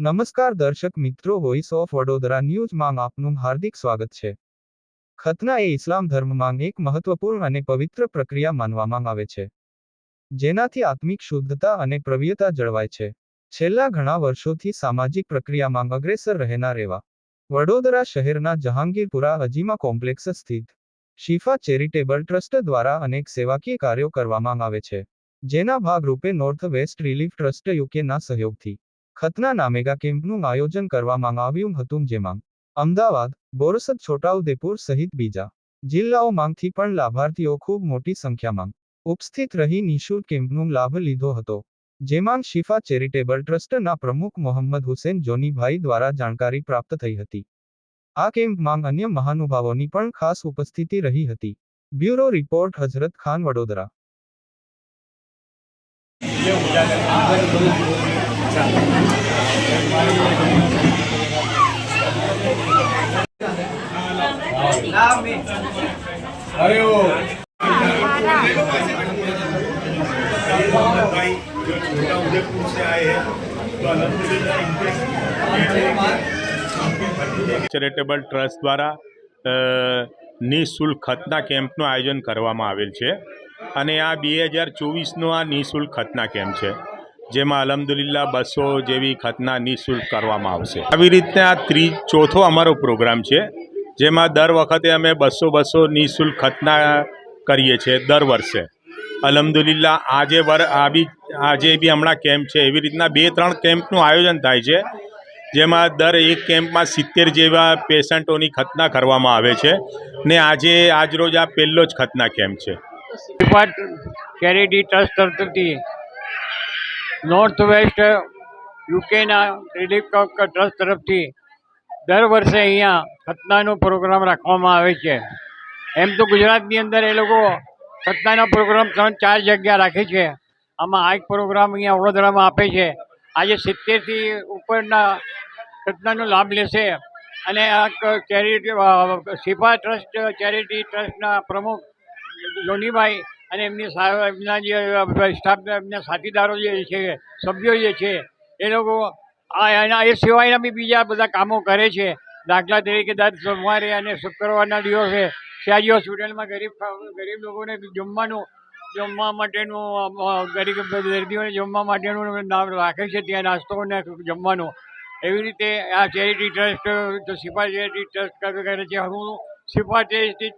નમસ્કાર દર્શક મિત્રો વોઇસ ઓફ વડોદરા ન્યૂઝમાં આપનું હાર્દિક સ્વાગત છે. ખતના એ ઇસ્લામ ધર્મમાં એક મહત્વપૂર્ણ અને પવિત્ર પ્રક્રિયા માનવામાં આવે છે. જેનાથી આત્મિક શુદ્ધતા અને પ્રવ્યતા જળવાય છે. છેલ્લા ઘણા વર્ષોથી સામાજિક પ્રક્રિયામાં અગ્રેસર રહેનાર એવા વડોદરા શહેરના જહાંગીરપુરા અજીમા કોમ્પ્લેક્સ સ્થિત શિફા ચેરિટેબલ ટ્રસ્ટ દ્વારા અનેક સેવાકીય કાર્યો કરવામાં આવે છે. જેના ભાગરૂપે નોર્થ વેસ્ટ રિલીફ ટ્રસ્ટ યુકેના સહયોગથી ખતના મેગા કેમ્પનું આયોજન કરવામાં આવ્યું હતું, જેમાં અમદાવાદ, બોરસદ, છોટાઉદેપુર સહિત બીજા જિલ્લાઓમાંથી પણ લાભાર્થીઓ ખૂબ મોટી સંખ્યામાં ઉપસ્થિત રહી નિઃશુલ્ક કેમ્પનો લાભ લીધો હતો. જેમાં શિફા ચેરિટેબલ ટ્રસ્ટના પ્રમુખ મોહમ્મદ હુસેન જોનીભાઈ દ્વારા જાણકારી પ્રાપ્ત થઈ હતી. આ કેમ્પમાં અન્ય મહાનુભાવોની પણ ખાસ ઉપસ્થિતિ રહી હતી. Bureau report, Hazrat Khan Vadodara. भाई जो छोटा उदयपुर से आए हैं तो अलहमदिल्ला इनके ચેરિટેબલ ટ્રસ્ટ દ્વારા અ, નિઃશુલ્ક ખતના કેમ્પનું આયોજન કરવામાં આવેલ છે અને આ બે હજાર ચોવીસનો આ નિઃશુલ્ક ખતના કેમ્પ છે જેમાં અલહમદુલિલ્લા બસો જેવી ખતના નિઃશુલ્ક કરવામાં આવશે. આવી રીતે આ ત્રી, ચોથો અમારો પ્રોગ્રામ છે, જેમાં દર વખતે અમે બસો બસો નિઃશુલ્ક ખતના કરીએ છીએ દર વર્ષે. અલહમદુલિલ્લા આજે વર, આવી, આજે બી હમણાં કેમ્પ છે, એવી રીતના બે, ત્રણ કેમ્પનું આયોજન થાય છે, જેમાં દર એક કેમ્પમાં સિત્તેર જેવા પેશન્ટોની ખતના કરવામાં આવે છે, ને આજે આજરોજ આ પહેલો જ ખતના કેમ્પ છે. ચેરિટી ટ્રસ્ટ તરફથી નોર્થ વેસ્ટ યુકેના રિલીફ ટ્રસ્ટ તરફથી દર વર્ષે અહીંયા ખતનાનો પ્રોગ્રામ રાખવામાં આવે છે. એમ તો ગુજરાતની અંદર એ લોકો ખતનાનો પ્રોગ્રામ ત્રણ ચાર જગ્યા રાખે છે. આમાં આ પ્રોગ્રામ અહીંયા વડોદરામાં આપે છે. આજે સિત્તેરથી ઉપરના ખતનાનો લાભ લેશે. અને આ ચેરિટી શિફા ટ્રસ્ટ ચેરિટી ટ્રસ્ટના પ્રમુખ જોનીભાઈ અને એમની એમના જે સ્ટાફ એમના સાથીદારો જે છે, સભ્યો જે છે, એ લોકો એના, એ સિવાયના બી બીજા બધા કામો કરે છે. દાખલા તરીકે દર સોમવારે અને શુક્રવારના દિવસે સયાજી હોસ્પિટલમાં ગરીબ ગરીબ લોકોને જમવાનું, જમવા માટેનું ગરીબ દર્દીઓને જમવા માટેનું નામ રાખે છે ત્યાં નાસ્તો અને જમવાનું. એવી રીતે આ charity trust Shifa charity trust કરે છે. હું સિફા ચેરિટી